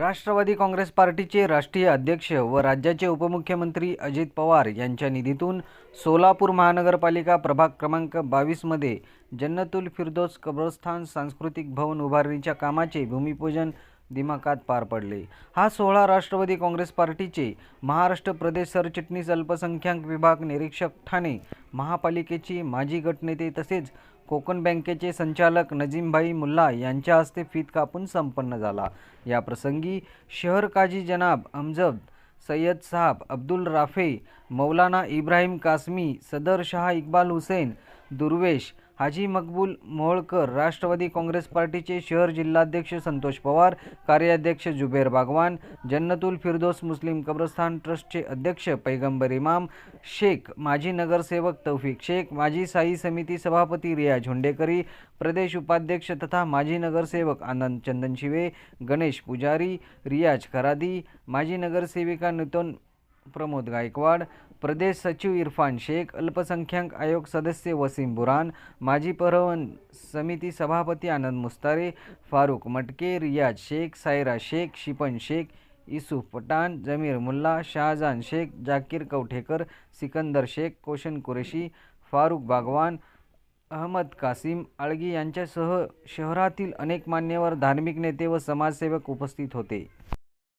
राष्ट्रवादी काँग्रेस पार्टीचे राष्ट्रीय अध्यक्ष व राज्याचे उपमुख्यमंत्री अजित पवार यांच्या निधीतून सोलापूर महानगरपालिका प्रभाग क्रमांक बावीसमध्ये जन्नतुल फिरदौस कब्रस्थान सांस्कृतिक भवन उभारणीच्या कामाचे भूमिपूजन दिमाकात पार पडले. हा सोहळा राष्ट्रवादी काँग्रेस पार्टीचे महाराष्ट्र प्रदेश सरचिटणीस अल्पसंख्याक विभाग निरीक्षक ठाणे महापालिकेची माजी गटनेते तसेच कोकण बँकेचे संचालक नजीमभाई मुल्ला यांच्या हस्ते फीत कापून संपन्न झाला. या प्रसंगी शहर काजी जनाब अमजद सय्यद साहब अब्दुल राफे मौलाना इब्राहिम कासमी सदर शाह इक्बाल हुसेन दुर्वेश हाजी मकबूल मोहोळकर राष्ट्रवादी काँग्रेस पार्टीचे शहर जिल्हाध्यक्ष संतोष पवार कार्याध्यक्ष जुबेर बागवान जन्नतुल फिरदोस मुस्लिम कब्रस्थान ट्रस्टचे अध्यक्ष पैगंबर इमाम शेख माजी नगरसेवक तौफिक शेख माजी साई समिती सभापती रियाज हुंडेकरी प्रदेश उपाध्यक्ष तथा माजी नगरसेवक आनंद चंदन शिवे गणेश पुजारी रियाज खरादी माजी नगरसेविका नूतन प्रमोद गायकवाड प्रदेश सचिव इरफान शेख अल्पसंख्याक आयोग सदस्य वसीम बुरान माजी परवन समिती सभापती आनंद मुस्तारे फारुख मटके रियाज शेख सायरा शेख शिपन शेख इसुफ पठाण जमीर मुल्ला शाहजान शेख जाकीर कवठेकर सिकंदर शेख कोशन कुरेशी फारुख बागवान अहमद कासिम आळगी यांच्यासह शहरातील अनेक मान्यवर धार्मिक नेते व समाजसेवक उपस्थित होते.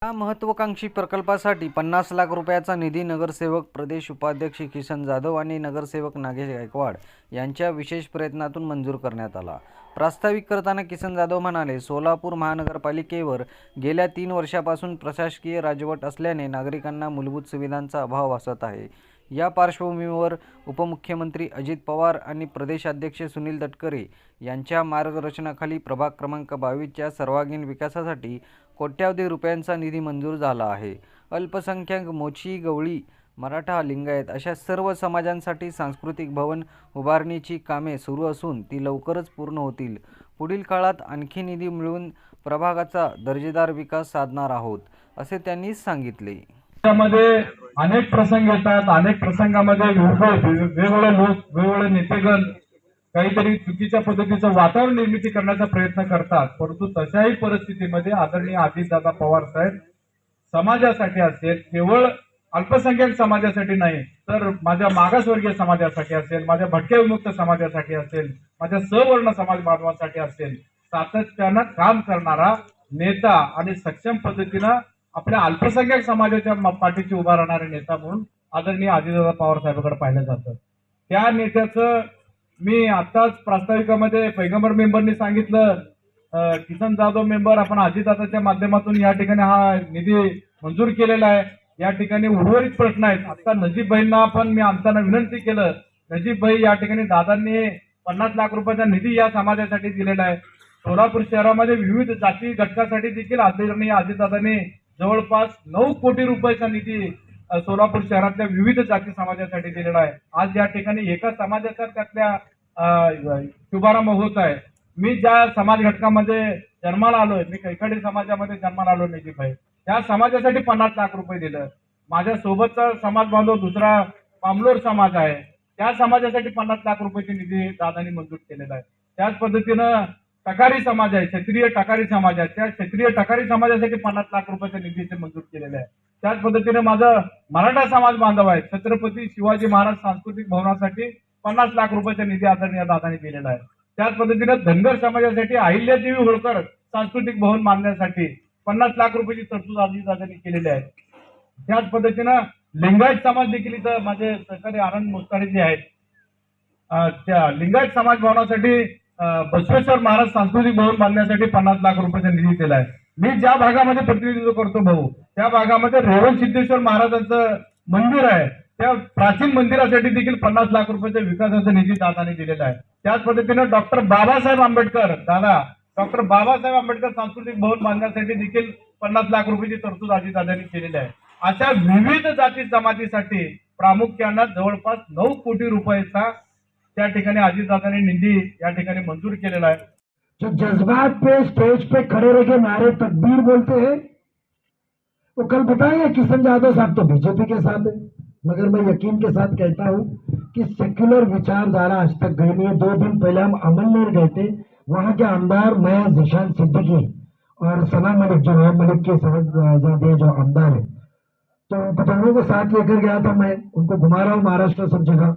या महत्त्वाकांक्षी प्रकल्पासाठी पन्नास लाख रुपयाचा निधी नगरसेवक प्रदेश उपाध्यक्ष किसन जाधव आणि नगरसेवक नागेश गायकवाड यांच्या विशेष प्रयत्नातून मंजूर करण्यात आला. प्रास्ताविक करताना किसन जाधव म्हणाले सोलापूर महानगरपालिकेवर गेल्या तीन वर्षापासून प्रशासकीय राजवट असल्याने नागरिकांना मूलभूत सुविधांचा अभाव भासत आहे. या पार्श्वभूमीवर उपमुख्यमंत्री अजित पवार आणि प्रदेशाध्यक्ष सुनील तटकरे यांच्या मार्गदर्शनाखाली प्रभाग क्रमांक बावीसच्या सर्वांगीण विकासासाठी कोट्यावधी रुपयांचा निधी मंजूर झाला आहे. अल्पसंख्याक मोची गवळी मराठा लिंगायत अशा सर्व समाजांसाठी सांस्कृतिक भवन उभारणीची कामे सुरू असून ती लवकरच पूर्ण होतील. पुढील काळात आणखी निधी मिळवून प्रभागाचा दर्जेदार विकास साधणार आहोत असे त्यांनी सांगितले. त्यामध्ये अनेक प्रसंग येतात अनेक प्रसंगामध्ये वेगवेगळे लोक वेगवेगळे नेतेगण काहीतरी चुकीच्या पद्धतीचं वातावरण निर्मिती करण्याचा प्रयत्न करतात. परंतु तशाही परिस्थितीमध्ये आदरणीय अजितदादा पवार साहेब समाजासाठी असेल केवळ अल्पसंख्याक समाजासाठी नाही तर माझ्या मागासवर्गीय समाजासाठी असेल माझ्या भटक्या विमुक्त समाजासाठी असेल माझ्या सवर्ण समाज बांधवांसाठी असेल सातत्यानं काम करणारा नेता आणि सक्षम पद्धतीनं आपल्या अल्पसंख्याक समाजाच्या पाठीची पाठीशी उभा राहणारे नेता म्हणून आदरणीय अजितदादा पवार साहेबांकडे पाहिलं जातं. त्या नेत्याचं मी आताच प्रास्ताविकामध्ये पैगंबर मेंबरनी सांगितलं किसन जाधव मेंबर आपण अजितदादाच्या माध्यमातून या ठिकाणी हा निधी मंजूर केलेला आहे. या ठिकाणी उर्वरित प्रश्न आहेत. आता नजीब भाईंना पण मी आणताना विनंती केलं नजीब भाई या ठिकाणी दादांनी पन्नास लाख रुपयाचा निधी या समाजासाठी दिलेला आहे. सोलापूर शहरामध्ये विविध जाती घटकासाठी देखील आदरणीय अजितदादांनी जवळपास नऊ कोटी रुपयाचा निधी सोलापूर शहरातल्या विविध जाती समाजासाठी दिलेला आहे. आज या ठिकाणी एका समाजाचा त्यातल्या शुभारंभ होत आहे. मी ज्या समाज घटकामध्ये जन्माला आलोय मी कैकाडी समाजामध्ये जन्माला आलो नाही भाई त्या समाजासाठी पन्नास लाख रुपये दिलं. माझ्या सोबतचा समाज बांधव दुसरा पामलोर समाज आहे. त्या समाजासाठी पन्नास लाख रुपयाची निधी दादानी मंजूर केलेला आहे. त्याच पद्धतीनं टकारी समाज आहे क्षत्रिय टकारी समाज आहे. त्या क्षेत्रीय टकारी समाजासाठी पन्नास लाख रुपयाचा निधी इथे मंजूर केलेला आहे. त्याच पद्धतीने माझं मराठा समाज बांधव आहे. छत्रपती शिवाजी महाराज सांस्कृतिक भवनासाठी पन्नास लाख रुपयाचा निधी आदरणीय दादाने दिलेला आहे. त्याच पद्धतीने धनगर समाजासाठी अहिल्यादेवी होळकर सांस्कृतिक भवन बांधण्यासाठी पन्नास लाख रुपयाची तरतूद आधी दादांनी केलेली आहे. त्याच पद्धतीनं लिंगायत समाज देखील इथं माझे सहकारी आनंद मोस्तारे जे आहेत त्या लिंगायत समाज भवनासाठी बसवेश्वर महाराज सांस्कृतिक भवन बांधण्यासाठी पन्नास लाख रुपयाचा निधी दिला आहे. मी ज्या भागामध्ये प्रतिनिधित्व करतो भाऊ त्या भागामध्ये रोहन सिद्धेश्वर महाराजांचं मंदिर आहे. त्या प्राचीन मंदिरासाठी देखील पन्नास लाख रुपयाच्या विकासाचा निधी दादाने दिलेला आहे. त्याच पद्धतीनं डॉक्टर बाबासाहेब आंबेडकर दादा डॉक्टर बाबासाहेब आंबेडकर सांस्कृतिक भवन बांधण्यासाठी देखील पन्नास लाख रुपयाची तरतूद आजी अजितदादांनी केलेली आहे. अशा विविध जाती जमातीसाठी प्रामुख्यानं जवळपास नऊ कोटी रुपयाचा त्या ठिकाणी आजीदादाने निधी या ठिकाणी मंजूर केलेला आहे. जो जज्बात पे, स्टेज पे खड़े रह के नारे तकबीर बोलते हैं, वो कल बताएँगे किशन यादव साहब तो बीजेपी के साथ है, मगर मैं यकीन के साथ कहता हूँ कि सेक्युलर विचारधारा आज तक गई नहीं है। दो दिन पहले हम अमलनेर गए थे, वहाँ के आमदार मैं जिशान सिद्दीकी और सना मलिक जो है, मलिक के साहबजादे जो आमदार है। तो पठानों को साथ लेकर गया था मैं, उनको घुमा रहा हूँ महाराष्ट्र सब जगह।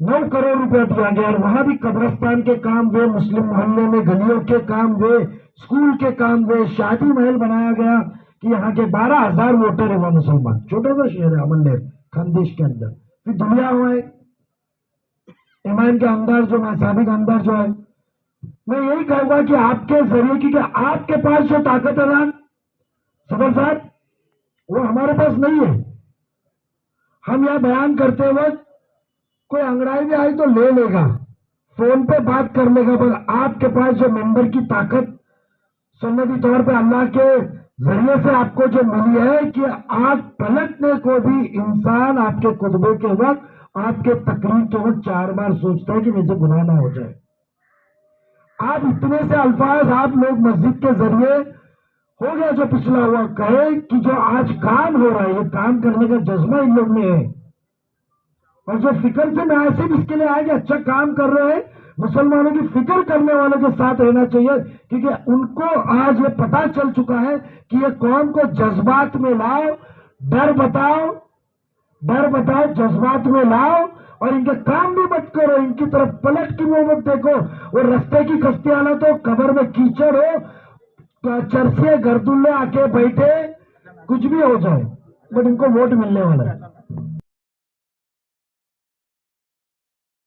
नौ करोड़ रुपया दिया गया और वहाँ भी कब्रस्तान के काम हुए मुस्लिम मोहल्ले में गलियों के काम हुए स्कूल के काम हुए शादी महल बनाया गया कि यहाँ के बारह हज़ार वोटर है वहाँ मुसलमान। छोटा सा शहर है अमननेर खानदेश के अंदर। फिर दुनिया हुआ है। ईमान के अंदर जो साबिक अंदर जो है। मैं यही कहूँगा कि आपके ज़रिए की कि आपके पास जो ताकत है ना सबर साहब, वो हमारे पास नहीं है। हम यह बयान करते वक्त कोई अंगड़ाई भी आई तो ले लेगा। फ़ोन पे बात कर लेगा, पर आपके पास जो मेंबर की ताकत, सुन्नती तौर पे अल्लाह के ज़रिए से आपको जो मिली है कि आग पलटने को भी इंसान आपके खुतबे के वक्त, आपके तकरीर के वक्त चार बार सोचता है कि मुझे गुनाह ना हो जाए। आप इतने से अल्फाज आप लोग मस्जिद के ज़रिए हो गया जो पिछला हुआ कहे कि जो आज काम हो रहा है, ये काम करने का जज्बा इन लोग में है। और जो फ़िक्र से मैं इसके लिए आया कि अच्छा काम कर रहे हैं, मुसलमानों की फ़िक्र करने वालों के साथ रहना चाहिए, क्योंकि उनको आज ये पता चल चुका है कि ये कौम को जज्बात में लाओ, डर बताओ डर बताओ, जज्बात में लाओ, और इनके काम भी मत करो, इनकी तरफ़ पलट की मुँह मत देखो वो रस्ते की कश्ती आना तो कबर में कीचड़ हो तो चरसे गर्दुल्ले आके बैठे, कुछ भी हो जाए, बट इनको वोट मिलने वाला है।